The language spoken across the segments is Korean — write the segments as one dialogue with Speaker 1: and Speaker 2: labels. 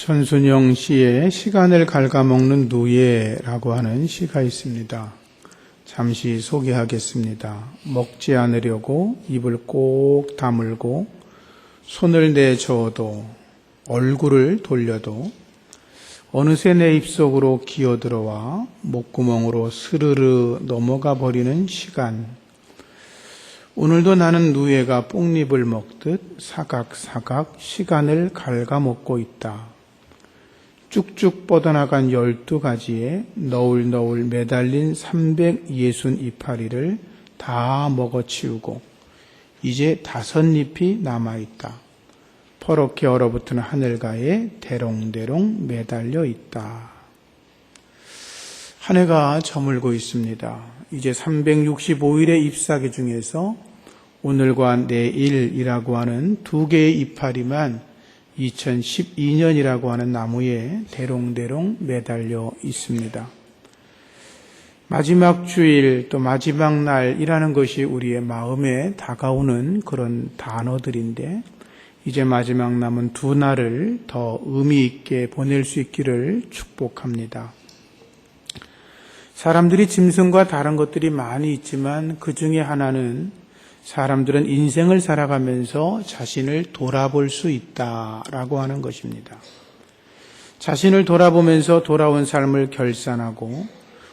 Speaker 1: 전순영 씨의 시간을 갉아먹는 누예라고 하는 시가 있습니다. 잠시 소개하겠습니다. 먹지 않으려고 입을 꼭 다물고 손을 내저어도 얼굴을 돌려도 어느새 내 입속으로 기어들어와 목구멍으로 스르르 넘어가 버리는 시간. 오늘도 나는 누에가 뽕잎을 먹듯 사각사각 시간을 갉아먹고 있다. 쭉쭉 뻗어나간 열두 가지에 너울너울 매달린 360이파리를 다 먹어치우고 이제 다섯 잎이 남아있다. 퍼렇게 얼어붙은 하늘가에 대롱대롱 매달려 있다. 한 해가 저물고 있습니다. 이제 365일의 잎사귀 중에서 오늘과 내일이라고 하는 두 개의 이파리만 2012년이라고 하는 나무에 대롱대롱 매달려 있습니다. 마지막 주일 또 마지막 날이라는 것이 우리의 마음에 다가오는 그런 단어들인데 이제 마지막 남은 두 날을 더 의미 있게 보낼 수 있기를 축복합니다. 사람들이 짐승과 다른 것들이 많이 있지만 그 중에 하나는 사람들은 인생을 살아가면서 자신을 돌아볼 수 있다라고 하는 것입니다. 자신을 돌아보면서 돌아온 삶을 결산하고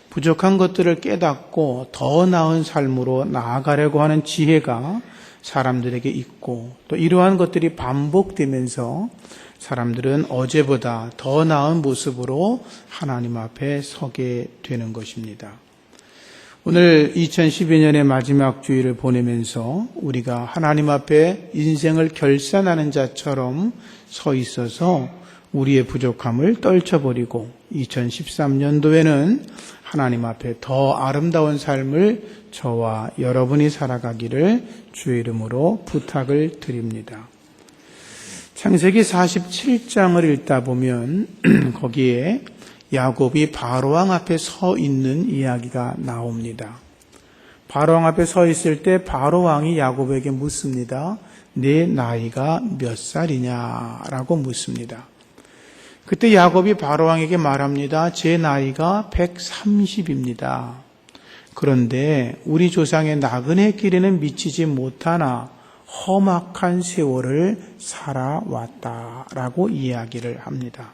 Speaker 1: 부족한 것들을 깨닫고 더 나은 삶으로 나아가려고 하는 지혜가 사람들에게 있고 또 이러한 것들이 반복되면서 사람들은 어제보다 더 나은 모습으로 하나님 앞에 서게 되는 것입니다. 오늘 2012년의 마지막 주일을 보내면서 우리가 하나님 앞에 인생을 결산하는 자처럼 서 있어서 우리의 부족함을 떨쳐버리고 2013년도에는 하나님 앞에 더 아름다운 삶을 저와 여러분이 살아가기를 주의 이름으로 부탁을 드립니다. 창세기 47장을 읽다 보면 거기에 야곱이 바로왕 앞에 서 있는 이야기가 나옵니다. 바로왕 앞에 서 있을 때 바로왕이 야곱에게 묻습니다. 내 나이가 몇 살이냐라고 묻습니다. 그때 야곱이 바로왕에게 말합니다. 제 나이가 130입니다. 그런데 우리 조상의 나그네 길에는 미치지 못하나 험악한 세월을 살아왔다라고 이야기를 합니다.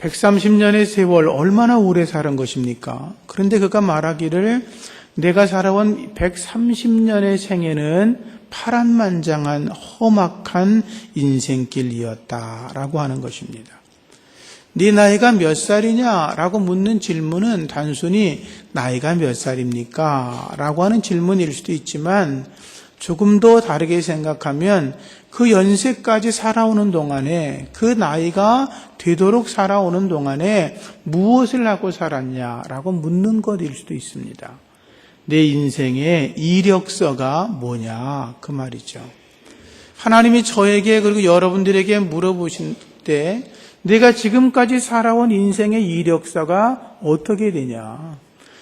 Speaker 1: 130년의 세월 얼마나 오래 사는 것입니까? 그런데 그가 말하기를 내가 살아온 130년의 생애는 파란만장한 험악한 인생길이었다라고 하는 것입니다. 네 나이가 몇 살이냐라고 묻는 질문은 단순히 나이가 몇 살입니까? 라고 하는 질문일 수도 있지만 조금 더 다르게 생각하면 그 연세까지 살아오는 동안에 그 나이가 되도록 살아오는 동안에 무엇을 하고 살았냐라고 묻는 것일 수도 있습니다. 내 인생의 이력서가 뭐냐 그 말이죠. 하나님이 저에게 그리고 여러분들에게 물어보신 때 내가 지금까지 살아온 인생의 이력서가 어떻게 되냐?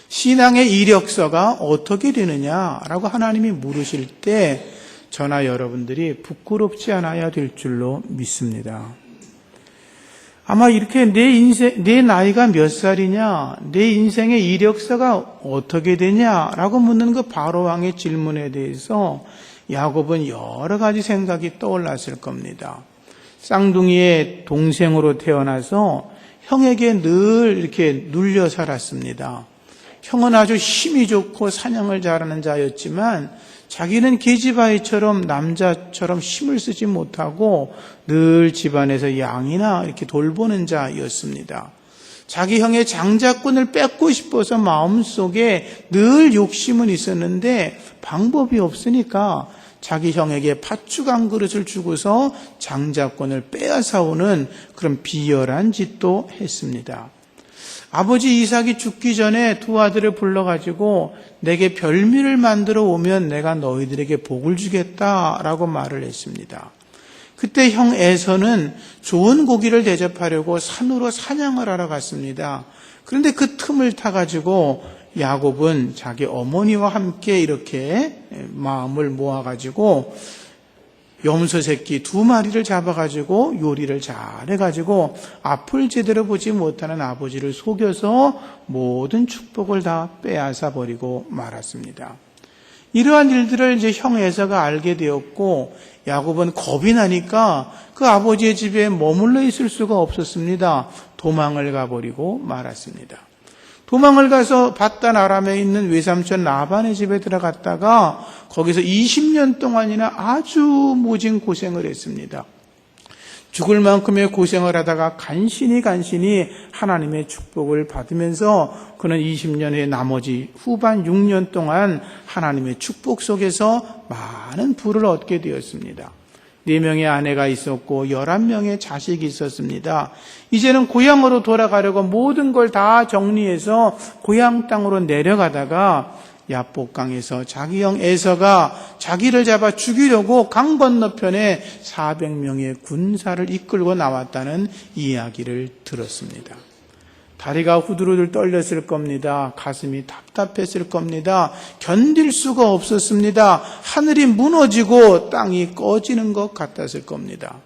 Speaker 1: 신앙의 이력서가 어떻게 되느냐라고 하나님이 물으실 때 저나 여러분들이 부끄럽지 않아야 될 줄로 믿습니다. 아마 이렇게 내 인생, 내 나이가 몇 살이냐, 내 인생의 이력서가 어떻게 되냐라고 묻는 그 바로왕의 질문에 대해서 야곱은 여러 가지 생각이 떠올랐을 겁니다. 쌍둥이의 동생으로 태어나서 형에게 늘 이렇게 눌려 살았습니다. 형은 아주 힘이 좋고 사냥을 잘하는 자였지만 자기는 계집아이처럼 남자처럼 힘을 쓰지 못하고 늘 집안에서 양이나 이렇게 돌보는 자였습니다. 자기 형의 장자권을 뺏고 싶어서 마음속에 늘 욕심은 있었는데 방법이 없으니까 자기 형에게 팥죽 한 그릇을 주고서 장자권을 빼앗아오는 그런 비열한 짓도 했습니다. 아버지 이삭이 죽기 전에 두 아들을 불러가지고 내게 별미를 만들어 오면 내가 너희들에게 복을 주겠다라고 말을 했습니다. 그때 형 에서는 좋은 고기를 대접하려고 산으로 사냥을 하러 갔습니다. 그런데 그 틈을 타가지고 야곱은 자기 어머니와 함께 이렇게 마음을 모아가지고 염소 새끼 두 마리를 잡아가지고 요리를 잘 해가지고 앞을 제대로 보지 못하는 아버지를 속여서 모든 축복을 다 빼앗아 버리고 말았습니다. 이러한 일들을 이제 형 에서가 알게 되었고 야곱은 겁이 나니까 그 아버지의 집에 머물러 있을 수가 없었습니다. 도망을 가버리고 말았습니다. 도망을 가서 바단 아람에 있는 외삼촌 라반의 집에 들어갔다가 거기서 20년 동안이나 아주 모진 고생을 했습니다. 죽을 만큼의 고생을 하다가 간신히 간신히 하나님의 축복을 받으면서 그는 20년 후에 나머지 후반 6년 동안 하나님의 축복 속에서 많은 부를 얻게 되었습니다. 네 명의 아내가 있었고 열한 명의 자식이 있었습니다. 이제는 고향으로 돌아가려고 모든 걸 다 정리해서 고향 땅으로 내려가다가 야복강에서 자기 형 에서가 자기를 잡아 죽이려고 강 건너편에 400명의 군사를 이끌고 나왔다는 이야기를 들었습니다. 다리가 후들후들 떨렸을 겁니다. 가슴이 답답했을 겁니다. 견딜 수가 없었습니다. 하늘이 무너지고 땅이 꺼지는 것 같았을 겁니다.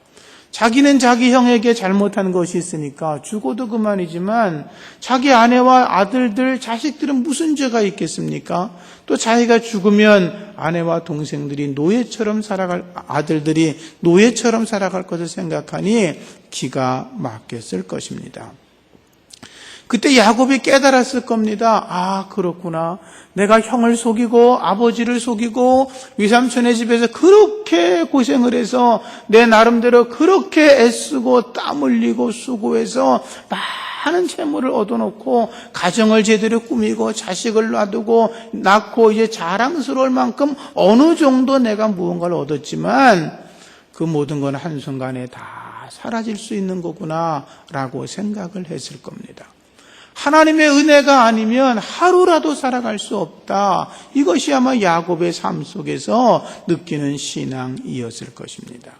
Speaker 1: 자기는 자기 형에게 잘못한 것이 있으니까 죽어도 그만이지만 자기 아내와 아들들, 자식들은 무슨 죄가 있겠습니까? 또 자기가 죽으면 아내와 동생들이 노예처럼 살아갈, 아들들이 노예처럼 살아갈 것을 생각하니 기가 막혔을 것입니다. 그때 야곱이 깨달았을 겁니다. 아, 그렇구나. 내가 형을 속이고 아버지를 속이고 위삼촌의 집에서 그렇게 고생을 해서 내 나름대로 그렇게 애쓰고 땀 흘리고 수고해서 많은 재물을 얻어놓고 가정을 제대로 꾸미고 자식을 놔두고 낳고 이제 자랑스러울 만큼 어느 정도 내가 무언가를 얻었지만 그 모든 건 한순간에 다 사라질 수 있는 거구나라고 생각을 했을 겁니다. 하나님의 은혜가 아니면 하루라도 살아갈 수 없다. 이것이 아마 야곱의 삶 속에서 느끼는 신앙이었을 것입니다.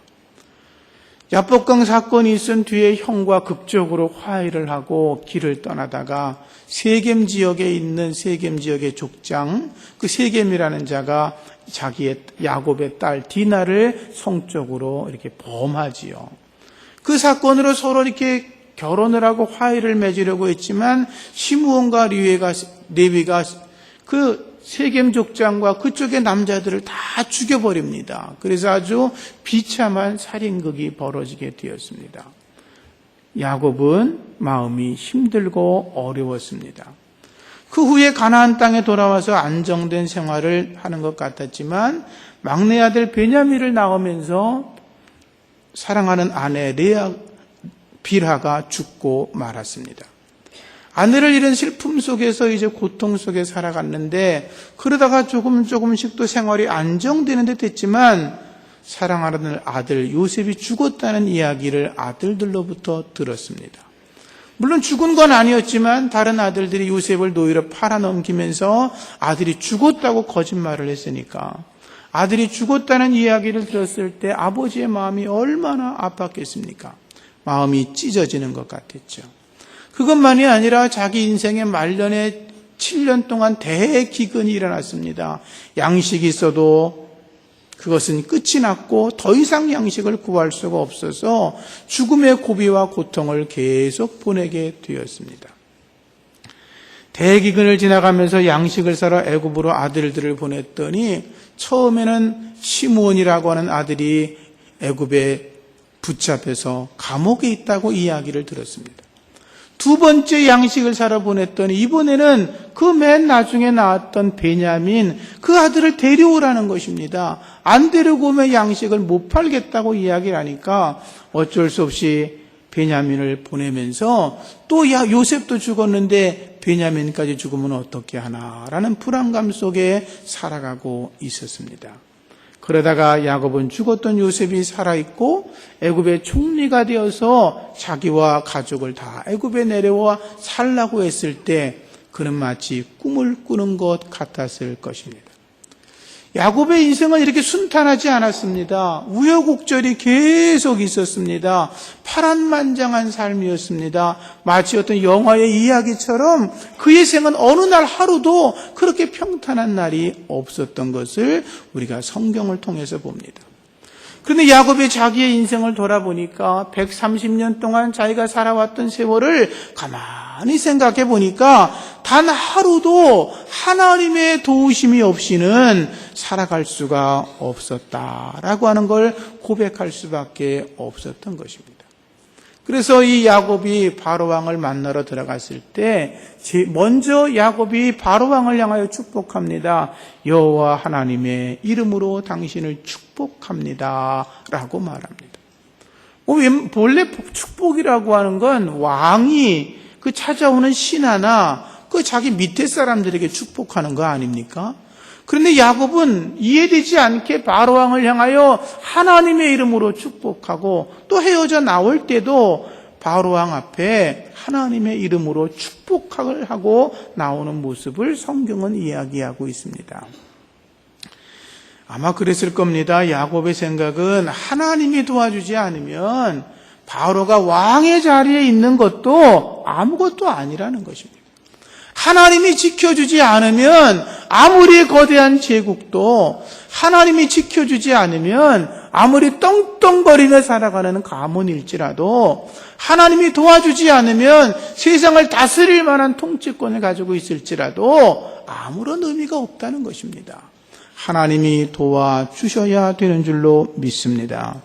Speaker 1: 야복강 사건이 있은 뒤에 형과 극적으로 화해를 하고 길을 떠나다가 세겜 지역에 있는 세겜 지역의 족장 그 세겜이라는 자가 자기의 야곱의 딸 디나를 성적으로 이렇게 범하지요. 그 사건으로 서로 이렇게 결혼을 하고 화해를 맺으려고 했지만 시므온과 리웨가 레위가 그 세겜 족장과 그쪽의 남자들을 다 죽여버립니다. 그래서 아주 비참한 살인극이 벌어지게 되었습니다. 야곱은 마음이 힘들고 어려웠습니다. 그 후에 가나안 땅에 돌아와서 안정된 생활을 하는 것 같았지만 막내 아들 베냐민을 낳으면서 사랑하는 아내 레아 빌하가 죽고 말았습니다. 아내를 잃은 슬픔 속에서 이제 고통 속에 살아갔는데 그러다가 조금 조금씩 또 생활이 안정되는 듯 했지만 사랑하는 아들 요셉이 죽었다는 이야기를 아들들로부터 들었습니다. 물론 죽은 건 아니었지만 다른 아들들이 요셉을 노예로 팔아넘기면서 아들이 죽었다고 거짓말을 했으니까 아들이 죽었다는 이야기를 들었을 때 아버지의 마음이 얼마나 아팠겠습니까? 마음이 찢어지는 것 같았죠. 그것만이 아니라 자기 인생의 말년에 7년 동안 대기근이 일어났습니다. 양식이 있어도 그것은 끝이 났고 더 이상 양식을 구할 수가 없어서 죽음의 고비와 고통을 계속 보내게 되었습니다. 대기근을 지나가면서 양식을 사러 애굽으로 아들들을 보냈더니 처음에는 시므온이라고 하는 아들이 애굽에 붙잡혀서 감옥에 있다고 이야기를 들었습니다. 두 번째 양식을 사러 보냈더니 이번에는 그 맨 나중에 나왔던 베냐민 그 아들을 데려오라는 것입니다. 안 데리고 오면 양식을 못 팔겠다고 이야기를 하니까 어쩔 수 없이 베냐민을 보내면서 또 야, 요셉도 죽었는데 베냐민까지 죽으면 어떻게 하나라는 불안감 속에 살아가고 있었습니다. 그러다가 야곱은 죽었던 요셉이 살아있고 애굽의 총리가 되어서 자기와 가족을 다 애굽에 내려와 살라고 했을 때 그는 마치 꿈을 꾸는 것 같았을 것입니다. 야곱의 인생은 이렇게 순탄하지 않았습니다. 우여곡절이 계속 있었습니다. 파란만장한 삶이었습니다. 마치 어떤 영화의 이야기처럼 그의 생은 어느 날 하루도 그렇게 평탄한 날이 없었던 것을 우리가 성경을 통해서 봅니다. 그런데 야곱이 자기의 인생을 돌아보니까 130년 동안 자기가 살아왔던 세월을 가만히 생각해 보니까 단 하루도 하나님의 도우심이 없이는 살아갈 수가 없었다라고 하는 걸 고백할 수밖에 없었던 것입니다. 그래서 이 야곱이 바로 왕을 만나러 들어갔을 때 제- 먼저 야곱이 바로 왕을 향하여 축복합니다. 여호와 하나님의 이름으로 당신을 축 복합니다 라고 말합니다. 어, 웬- 본래 축복이라고 하는 건 왕이 그 찾아오는 신하나 그 자기 밑에 사람들에게 축복하는 거 아닙니까? 그런데 야곱은 이해되지 않게 바로 왕을 향하여 하나님의 이름으로 축복하고 또 헤어져 나올 때도 바로 왕 앞에 하나님의 이름으로 축복을 하고 나오는 모습을 성경은 이야기하고 있습니다. 아마 그랬을 겁니다. 야곱의 생각은 하나님이 도와주지 않으면 바로가 왕의 자리에 있는 것도 아무것도 아니라는 것입니다. 하나님이 지켜주지 않으면 아무리 거대한 제국도 하나님이 지켜주지 않으면 아무리 떵떵거리며 살아가는 가문일지라도 하나님이 도와주지 않으면 세상을 다스릴 만한 통치권을 가지고 있을지라도 아무런 의미가 없다는 것입니다. 하나님이 도와주셔야 되는 줄로 믿습니다.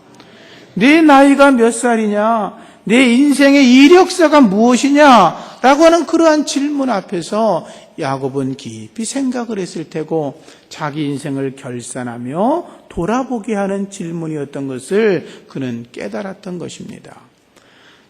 Speaker 1: 내 나이가 몇 살이냐? 내 인생의 이력서가 무엇이냐? 라고 하는 그러한 질문 앞에서 야곱은 깊이 생각을 했을 테고 자기 인생을 결산하며 돌아보게 하는 질문이었던 것을 그는 깨달았던 것입니다.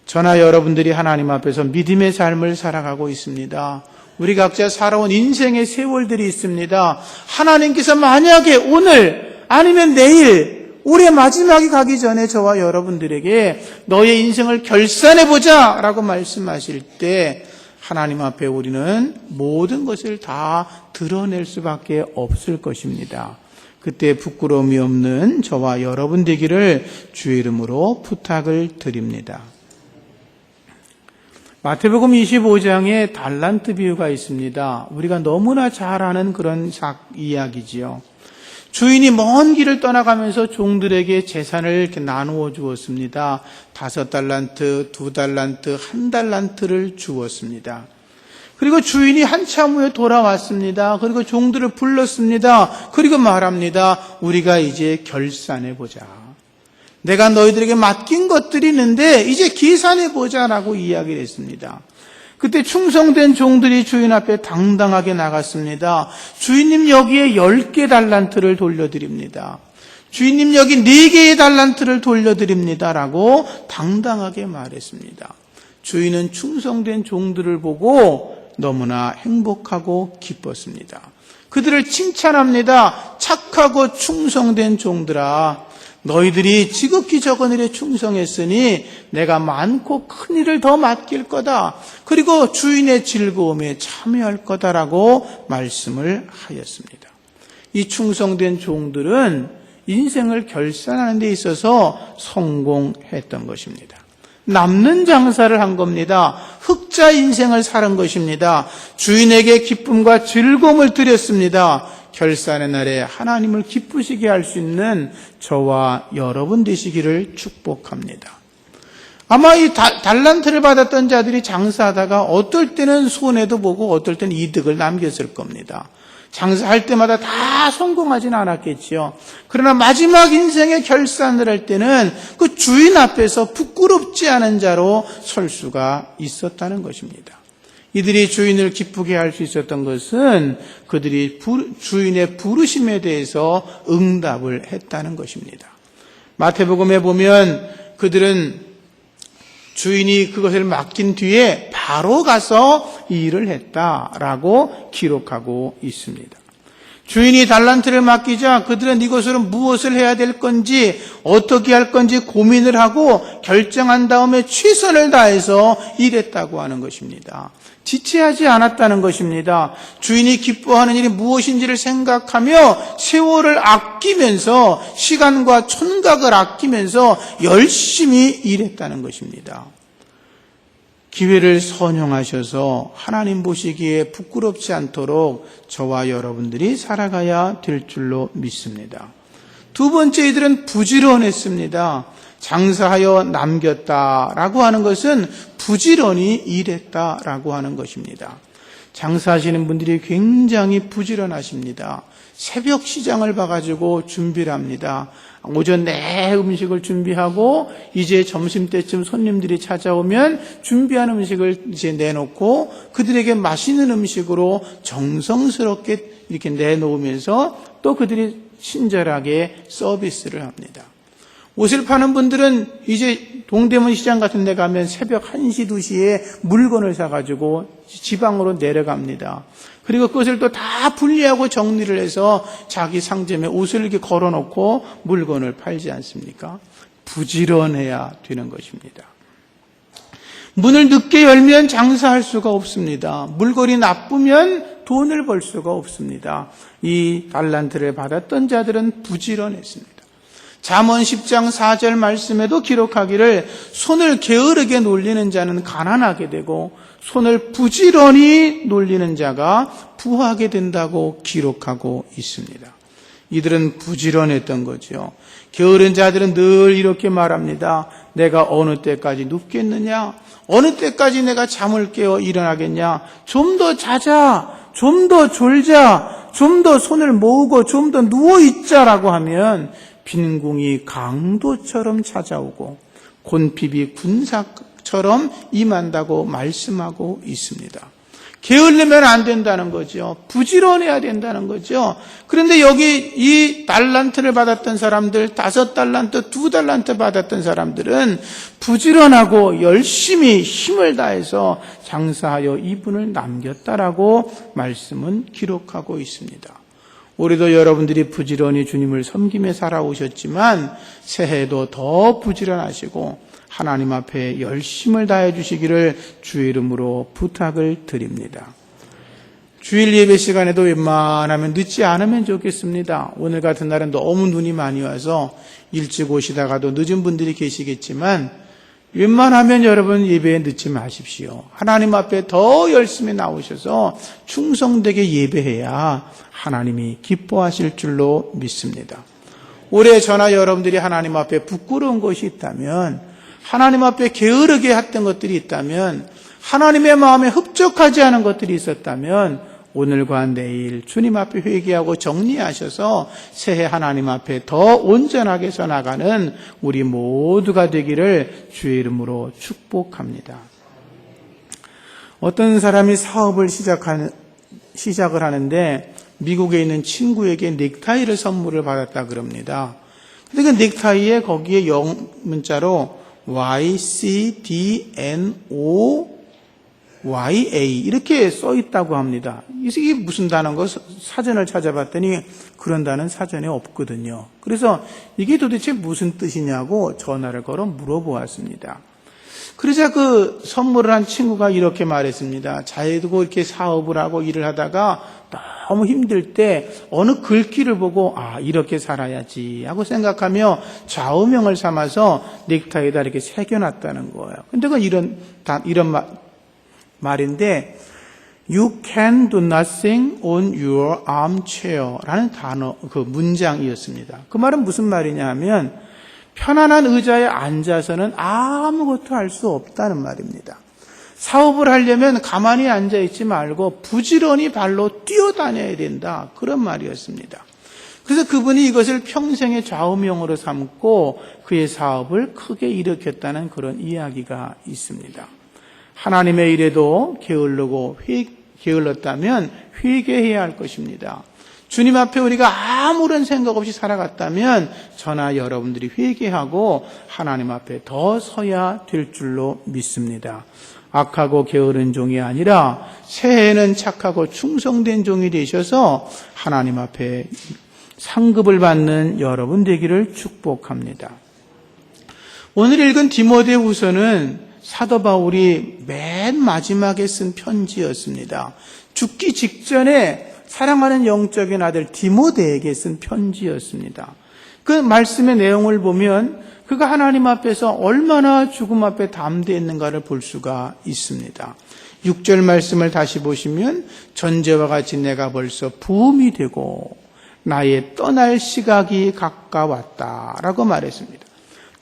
Speaker 1: 저나 여러분들이 하나님 앞에서 믿음의 삶을 살아가고 있습니다. 우리 각자 살아온 인생의 세월들이 있습니다. 하나님께서 만약에 오늘 아니면 내일 올해 마지막이 가기 전에 저와 여러분들에게 너의 인생을 결산해 보자 라고 말씀하실 때 하나님 앞에 우리는 모든 것을 다 드러낼 수밖에 없을 것입니다. 그때 부끄러움이 없는 저와 여러분 되기를 주의 이름으로 부탁을 드립니다. 마태복음 25장에 달란트 비유가 있습니다. 우리가 너무나 잘 아는 그런 작 이야기지요. 주인이 먼 길을 떠나가면서 종들에게 재산을 이렇게 나누어 주었습니다. 다섯 달란트, 두 달란트, 한 달란트를 주었습니다. 그리고 주인이 한참 후에 돌아왔습니다. 그리고 종들을 불렀습니다. 그리고 말합니다. 우리가 이제 결산해 보자. 내가 너희들에게 맡긴 것들이 있는데 이제 계산해 보자라고 이야기를 했습니다. 그때 충성된 종들이 주인 앞에 당당하게 나갔습니다. 주인님 여기에 10개 달란트를 돌려드립니다. 주인님 여기 4개의 달란트를 돌려드립니다 라고 당당하게 말했습니다. 주인은 충성된 종들을 보고 너무나 행복하고 기뻤습니다. 그들을 칭찬합니다. 착하고 충성된 종들아, 너희들이 지극히 적은 일에 충성했으니 내가 많고 큰 일을 더 맡길 거다. 그리고 주인의 즐거움에 참여할 거다라고 말씀을 하였습니다. 이 충성된 종들은 인생을 결산하는 데 있어서 성공했던 것입니다. 남는 장사를 한 겁니다. 흑자 인생을 사는 것입니다. 주인에게 기쁨과 즐거움을 드렸습니다. 결산의 날에 하나님을 기쁘시게 할 수 있는 저와 여러분 되시기를 축복합니다. 아마 이 다- 달란트를 받았던 자들이 장사하다가 어떨 때는 손해도 보고 어떨 때는 이득을 남겼을 겁니다. 장사할 때마다 다 성공하진 않았겠지요. 그러나 마지막 인생의 결산을 할 때는 그 주인 앞에서 부끄럽지 않은 자로 설 수가 있었다는 것입니다. 이들이 주인을 기쁘게 할 수 있었던 것은 그들이 부- 주인의 부르심에 대해서 응답을 했다는 것입니다. 마태복음에 보면 그들은 주인이 그것을 맡긴 뒤에 바로 가서 이 일을 했다라고 기록하고 있습니다. 주인이 달란트를 맡기자 그들은 이것으로 무엇을 해야 될 건지 어떻게 할 건지 고민을 하고 결정한 다음에 최선을 다해서 일했다고 하는 것입니다. 지체하지 않았다는 것입니다. 주인이 기뻐하는 일이 무엇인지를 생각하며 세월을 아끼면서 시간과 촌각을 아끼면서 열심히 일했다는 것입니다. 기회를 선용하셔서 하나님 보시기에 부끄럽지 않도록 저와 여러분들이 살아가야 될 줄로 믿습니다. 두 번째 이들은 부지런했습니다. 장사하여 남겼다라고 하는 것은 부지런히 일했다라고 하는 것입니다. 장사하시는 분들이 굉장히 부지런하십니다. 새벽 시장을 봐가지고 준비를 합니다. 오전 내 음식을 준비하고 이제 점심 때쯤 손님들이 찾아오면 준비한 음식을 이제 내놓고 그들에게 맛있는 음식으로 정성스럽게 이렇게 내놓으면서 또 그들이 친절하게 서비스를 합니다. 옷을 파는 분들은 이제 동대문 시장 같은 데 가면 새벽 1시, 2시에 물건을 사가지고 지방으로 내려갑니다. 그리고 그것을 또 다 분리하고 정리를 해서 자기 상점에 옷을 이렇게 걸어 놓고 물건을 팔지 않습니까? 부지런해야 되는 것입니다. 문을 늦게 열면 장사할 수가 없습니다. 물건이 나쁘면 돈을 벌 수가 없습니다. 이 달란트를 받았던 자들은 부지런했습니다. 잠언 10장 4절 말씀에도 기록하기를 손을 게으르게 놀리는 자는 가난하게 되고 손을 부지런히 놀리는 자가 부하게 된다고 기록하고 있습니다. 이들은 부지런했던 거죠. 게으른 자들은 늘 이렇게 말합니다. 내가 어느 때까지 눕겠느냐? 어느 때까지 내가 잠을 깨어 일어나겠냐? 좀 더 자자. 좀 더 졸자. 좀 더 손을 모으고 좀 더 누워 있자라고 하면 빈궁이 강도처럼 찾아오고 곤핍이 군사 처럼 임한다고 말씀하고 있습니다. 게을르면 안 된다는 거죠. 부지런해야 된다는 거죠. 그런데 여기 이 달란트를 받았던 사람들, 다섯 달란트, 두 달란트 받았던 사람들은 부지런하고 열심히 힘을 다해서 장사하여 이분을 남겼다라고 말씀은 기록하고 있습니다. 우리도 여러분들이 부지런히 주님을 섬김에 살아오셨지만 새해도 더 부지런하시고 하나님 앞에 열심을 다해 주시기를 주의 이름으로 부탁을 드립니다. 주일 예배 시간에도 웬만하면 늦지 않으면 좋겠습니다. 오늘 같은 날은 너무 눈이 많이 와서 일찍 오시다가도 늦은 분들이 계시겠지만 웬만하면 여러분 예배에 늦지 마십시오. 하나님 앞에 더 열심히 나오셔서 충성되게 예배해야 하나님이 기뻐하실 줄로 믿습니다. 올해 저나 여러분들이 하나님 앞에 부끄러운 것이 있다면 하나님 앞에 게으르게 했던 것들이 있다면 하나님의 마음에 흡족하지 않은 것들이 있었다면 오늘과 내일 주님 앞에 회개하고 정리하셔서 새해 하나님 앞에 더 온전하게 서나가는 우리 모두가 되기를 주의 이름으로 축복합니다. 어떤 사람이 사업을 시작하는, 시작을 하는데 미국에 있는 친구에게 넥타이를 선물을 받았다 그럽니다. 근데 그 넥타이에 거기에 영 문자로 YCDNO YA 이렇게 써 있다고 합니다. 이게 무슨 단어인가 사전을 찾아봤더니 그런 단어는 사전에 없거든요. 그래서 이게 도대체 무슨 뜻이냐고 전화를 걸어 물어보았습니다. 그러자 그 선물을 한 친구가 이렇게 말했습니다. 자유두고 이렇게 사업을 하고 일을 하다가 너무 힘들 때 어느 글귀를 보고 아 이렇게 살아야지 하고 생각하며 좌우명을 삼아서 넥타이에다 이렇게 새겨놨다는 거예요. 근데 그 이런 이런 말, 말인데 You can do nothing on your armchair라는 단어 그 문장이었습니다. 그 말은 무슨 말이냐 하면 편안한 의자에 앉아서는 아무것도 할 수 없다는 말입니다. 사업을 하려면 가만히 앉아 있지 말고 부지런히 발로 뛰어다녀야 된다. 그런 말이었습니다. 그래서 그분이 이것을 평생의 좌우명으로 삼고 그의 사업을 크게 일으켰다는 그런 이야기가 있습니다. 하나님의 일에도 게을르고 회, 게을렀다면 회개해야 할 것입니다. 주님 앞에 우리가 아무런 생각 없이 살아갔다면 저나 여러분들이 회개하고 하나님 앞에 더 서야 될 줄로 믿습니다. 악하고 게으른 종이 아니라 새해에는 착하고 충성된 종이 되셔서 하나님 앞에 상급을 받는 여러분 되기를 축복합니다. 오늘 읽은 디모데후서는 사도 바울이 맨 마지막에 쓴 편지였습니다. 죽기 직전에 사랑하는 영적인 아들 디모데에게 쓴 편지였습니다. 그 말씀의 내용을 보면 그가 하나님 앞에서 얼마나 죽음 앞에 담대했는가를 볼 수가 있습니다. 6절 말씀을 다시 보시면 전제와 같이 내가 벌써 부음이 되고 나의 떠날 시각이 가까웠다라고 말했습니다.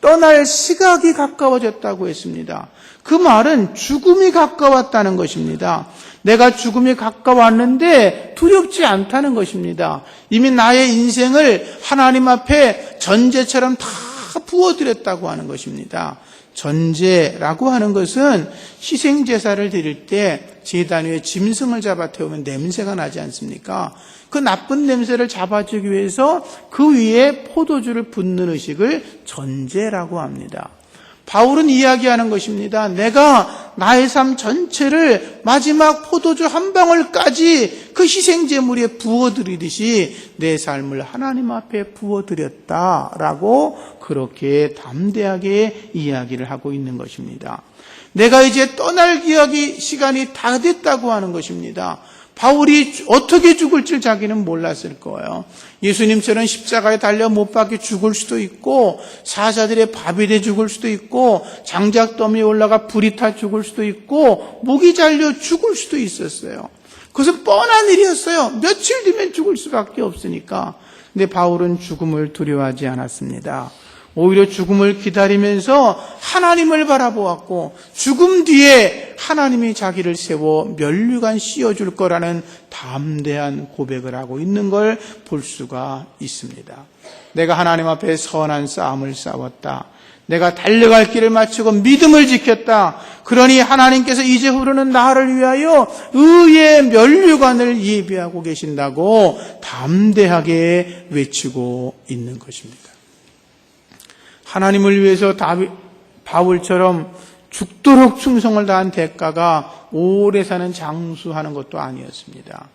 Speaker 1: 떠날 시각이 가까워졌다고 했습니다. 그 말은 죽음이 가까웠다는 것입니다. 내가 죽음이 가까웠는데 두렵지 않다는 것입니다. 이미 나의 인생을 하나님 앞에 전제처럼 다 부어드렸다고 하는 것입니다. 전제라고 하는 것은 희생제사를 드릴 때 제단 위에 짐승을 잡아 태우면 냄새가 나지 않습니까? 그 나쁜 냄새를 잡아주기 위해서 그 위에 포도주를 붓는 의식을 전제라고 합니다. 바울은 이야기하는 것입니다. 내가 나의 삶 전체를 마지막 포도주 한 방울까지 그 희생제물에 부어드리듯이 내 삶을 하나님 앞에 부어드렸다라고 그렇게 담대하게 이야기를 하고 있는 것입니다. 내가 이제 떠날 기억이 시간이 다 됐다고 하는 것입니다. 바울이 어떻게 죽을지 자기는 몰랐을 거예요. 예수님처럼 십자가에 달려 못 박혀 죽을 수도 있고 사자들의 밥이 돼 죽을 수도 있고 장작 더미에 올라가 불이 타 죽을 수도 있고 목이 잘려 죽을 수도 있었어요. 그것은 뻔한 일이었어요. 며칠 뒤면 죽을 수밖에 없으니까. 근데 바울은 죽음을 두려워하지 않았습니다. 오히려 죽음을 기다리면서 하나님을 바라보았고 죽음 뒤에 하나님이 자기를 세워 면류관 씌워줄 거라는 담대한 고백을 하고 있는 걸 볼 수가 있습니다. 내가 하나님 앞에 선한 싸움을 싸웠다. 내가 달려갈 길을 마치고 믿음을 지켰다. 그러니 하나님께서 이제 흐르는 나를 위하여 의의 면류관을 예비하고 계신다고 담대하게 외치고 있는 것입니다. 하나님을 위해서 바울처럼 죽도록 충성을 다한 대가가 오래 사는 장수하는 것도 아니었습니다.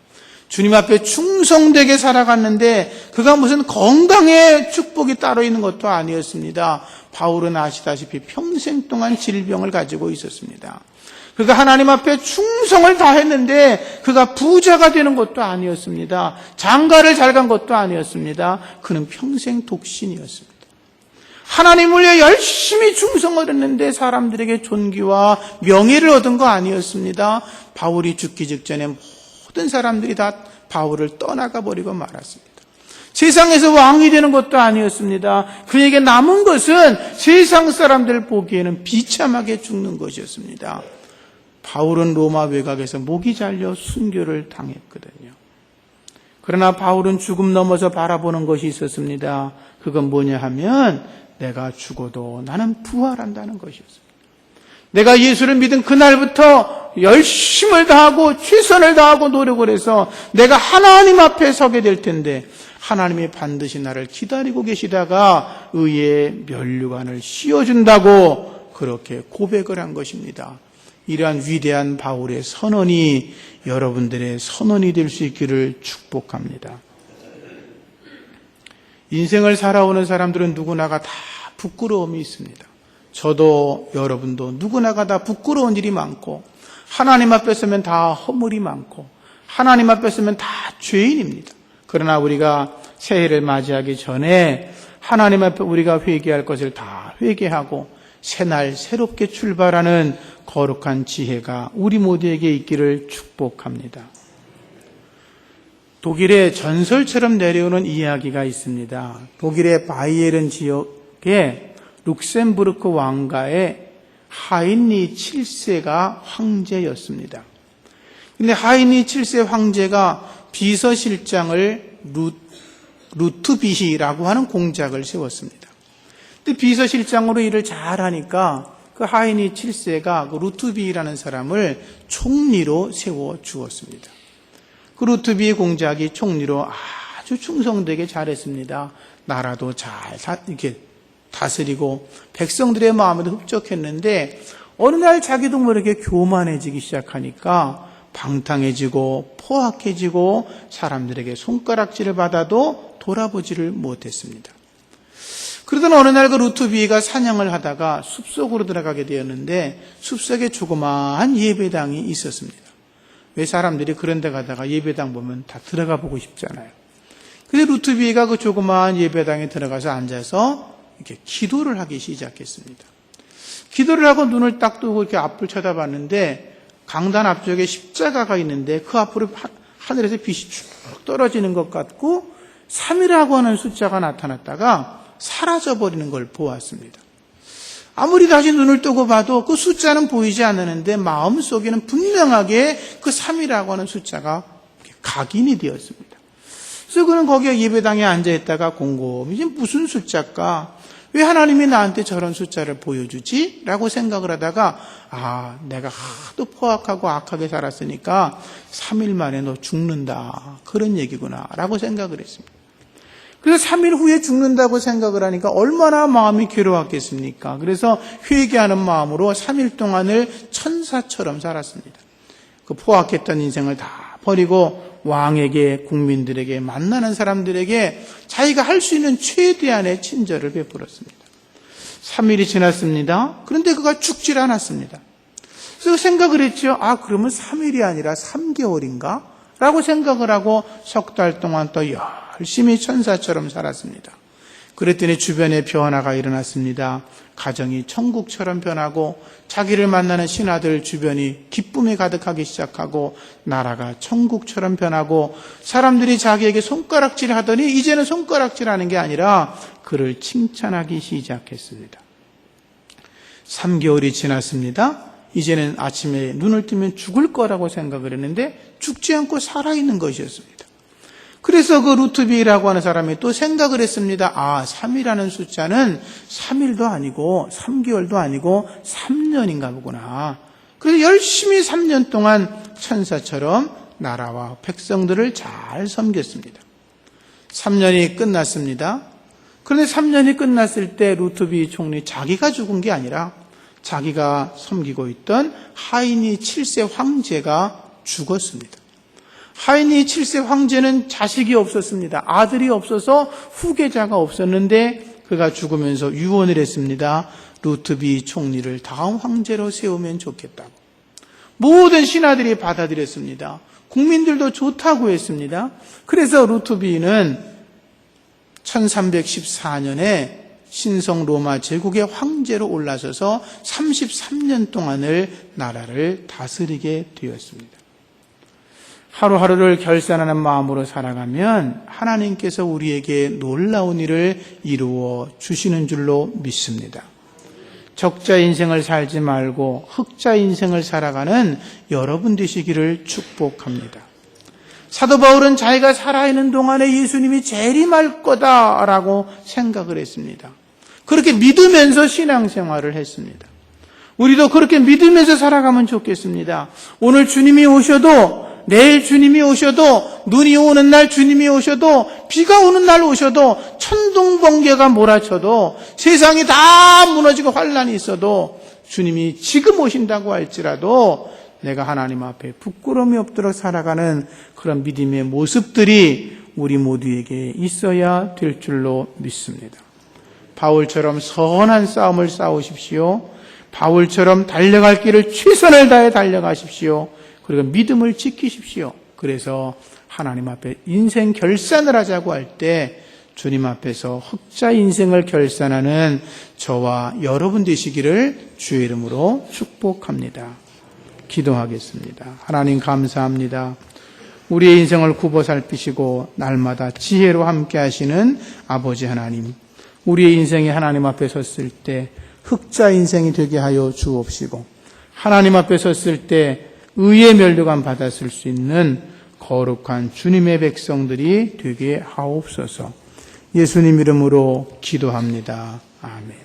Speaker 1: 주님 앞에 충성되게 살아갔는데 그가 무슨 건강의 축복이 따로 있는 것도 아니었습니다. 바울은 아시다시피 평생 동안 질병을 가지고 있었습니다. 그가 하나님 앞에 충성을 다했는데 그가 부자가 되는 것도 아니었습니다. 장가를 잘 간 것도 아니었습니다. 그는 평생 독신이었습니다. 하나님을 위해 열심히 충성을 했는데 사람들에게 존귀와 명예를 얻은 거 아니었습니다. 바울이 죽기 직전에 모든 사람들이 다 바울을 떠나가 버리고 말았습니다. 세상에서 왕이 되는 것도 아니었습니다. 그에게 남은 것은 세상 사람들 보기에는 비참하게 죽는 것이었습니다. 바울은 로마 외곽에서 목이 잘려 순교를 당했거든요. 그러나 바울은 죽음 넘어서 바라보는 것이 있었습니다. 그건 뭐냐 하면 내가 죽어도 나는 부활한다는 것이었습니다. 내가 예수를 믿은 그날부터 열심을 다하고 최선을 다하고 노력을 해서 내가 하나님 앞에 서게 될 텐데 하나님이 반드시 나를 기다리고 계시다가 의의 면류관을 씌워준다고 그렇게 고백을 한 것입니다. 이러한 위대한 바울의 선언이 여러분들의 선언이 될 수 있기를 축복합니다. 인생을 살아오는 사람들은 누구나가 다 부끄러움이 있습니다. 저도 여러분도 누구나가 다 부끄러운 일이 많고 하나님 앞에 서면 다 허물이 많고 하나님 앞에 서면 다 죄인입니다. 그러나 우리가 새해를 맞이하기 전에 하나님 앞에 우리가 회개할 것을 다 회개하고 새날 새롭게 출발하는 거룩한 지혜가 우리 모두에게 있기를 축복합니다. 독일의 전설처럼 내려오는 이야기가 있습니다. 독일의 바이에른 지역에 룩셈부르크 왕가의 하인리 7세가 황제였습니다. 근데 하인리 7세 황제가 비서실장을 루, 루트비히라고 하는 공작을 세웠습니다. 근데 비서실장으로 일을 잘하니까 그 하인리 7세가 그 루트비히라는 사람을 총리로 세워 주었습니다. 그 루트비히 공작이 총리로 아주 충성되게 잘했습니다. 나라도 잘 이렇게 다스리고 백성들의 마음에도 흡족했는데 어느 날 자기도 모르게 교만해지기 시작하니까 방탕해지고 포악해지고 사람들에게 손가락질을 받아도 돌아보지를 못했습니다. 그러던 어느 날 그 루트비가 사냥을 하다가 숲속으로 들어가게 되었는데 숲속에 조그마한 예배당이 있었습니다. 왜 사람들이 그런 데 가다가 예배당 보면 다 들어가 보고 싶잖아요. 그래서 루트비가 그 조그마한 예배당에 들어가서 앉아서 이렇게 기도를 하기 시작했습니다. 기도를 하고 눈을 딱 뜨고 이렇게 앞을 쳐다봤는데 강단 앞쪽에 십자가가 있는데 그 앞으로 하늘에서 빛이 쭉 떨어지는 것 같고 3이라고 하는 숫자가 나타났다가 사라져버리는 걸 보았습니다. 아무리 다시 눈을 뜨고 봐도 그 숫자는 보이지 않는데 마음 속에는 분명하게 그 3이라고 하는 숫자가 각인이 되었습니다. 그래서 그는 거기에 예배당에 앉아있다가 곰곰이 이게 무슨 숫자일까? 왜 하나님이 나한테 저런 숫자를 보여주지? 라고 생각을 하다가 아 내가 하도 포악하고 악하게 살았으니까 3일 만에 너 죽는다 그런 얘기구나 라고 생각을 했습니다. 그래서 3일 후에 죽는다고 생각을 하니까 얼마나 마음이 괴로웠겠습니까? 그래서 회개하는 마음으로 3일 동안을 천사처럼 살았습니다. 그 포악했던 인생을 다 버리고 왕에게 국민들에게 만나는 사람들에게 자기가 할 수 있는 최대한의 친절을 베풀었습니다. 3일이 지났습니다. 그런데 그가 죽질 않았습니다. 그래서 생각을 했죠. 아, 그러면 3일이 아니라 3개월인가? 라고 생각을 하고 석 달 동안 또 열심히 천사처럼 살았습니다. 그랬더니 주변에 변화가 일어났습니다. 가정이 천국처럼 변하고 자기를 만나는 신하들 주변이 기쁨에 가득하기 시작하고 나라가 천국처럼 변하고 사람들이 자기에게 손가락질 하더니 이제는 손가락질 하는 게 아니라 그를 칭찬하기 시작했습니다. 3개월이 지났습니다. 이제는 아침에 눈을 뜨면 죽을 거라고 생각을 했는데 죽지 않고 살아있는 것이었습니다. 그래서 그 루트비라고 하는 사람이 또 생각을 했습니다. 아, 3이라는 숫자는 3일도 아니고 3개월도 아니고 3년인가 보구나. 그래서 열심히 3년 동안 천사처럼 나라와 백성들을 잘 섬겼습니다. 3년이 끝났습니다. 그런데 3년이 끝났을 때 루트비 총리 자기가 죽은 게 아니라 자기가 섬기고 있던 하인이 7세 황제가 죽었습니다. 하인이 7세 황제는 자식이 없었습니다. 아들이 없어서 후계자가 없었는데 그가 죽으면서 유언을 했습니다. 루트비 총리를 다음 황제로 세우면 좋겠다고. 모든 신하들이 받아들였습니다. 국민들도 좋다고 했습니다. 그래서 루트비는 1314년에 신성 로마 제국의 황제로 올라서서 33년 동안을 나라를 다스리게 되었습니다. 하루하루를 결산하는 마음으로 살아가면 하나님께서 우리에게 놀라운 일을 이루어 주시는 줄로 믿습니다. 적자 인생을 살지 말고 흑자 인생을 살아가는 여러분 되시기를 축복합니다. 사도 바울은 자기가 살아있는 동안에 예수님이 재림할 거다라고 생각을 했습니다. 그렇게 믿으면서 신앙생활을 했습니다. 우리도 그렇게 믿으면서 살아가면 좋겠습니다. 오늘 주님이 오셔도 내일 주님이 오셔도 눈이 오는 날 주님이 오셔도 비가 오는 날 오셔도 천둥 번개가 몰아쳐도 세상이 다 무너지고 환란이 있어도 주님이 지금 오신다고 할지라도 내가 하나님 앞에 부끄러움이 없도록 살아가는 그런 믿음의 모습들이 우리 모두에게 있어야 될 줄로 믿습니다. 바울처럼 선한 싸움을 싸우십시오. 바울처럼 달려갈 길을 최선을 다해 달려가십시오. 그리고 믿음을 지키십시오. 그래서 하나님 앞에 인생 결산을 하자고 할 때 주님 앞에서 흑자 인생을 결산하는 저와 여러분 되시기를 주의 이름으로 축복합니다. 기도하겠습니다. 하나님 감사합니다. 우리의 인생을 굽어 살피시고 날마다 지혜로 함께 하시는 아버지 하나님. 우리의 인생이 하나님 앞에 섰을 때 흑자 인생이 되게 하여 주옵시고 하나님 앞에 섰을 때 의의 멸류관 받았을 수 있는 거룩한 주님의 백성들이 되게 하옵소서. 예수님 이름으로 기도합니다. 아멘.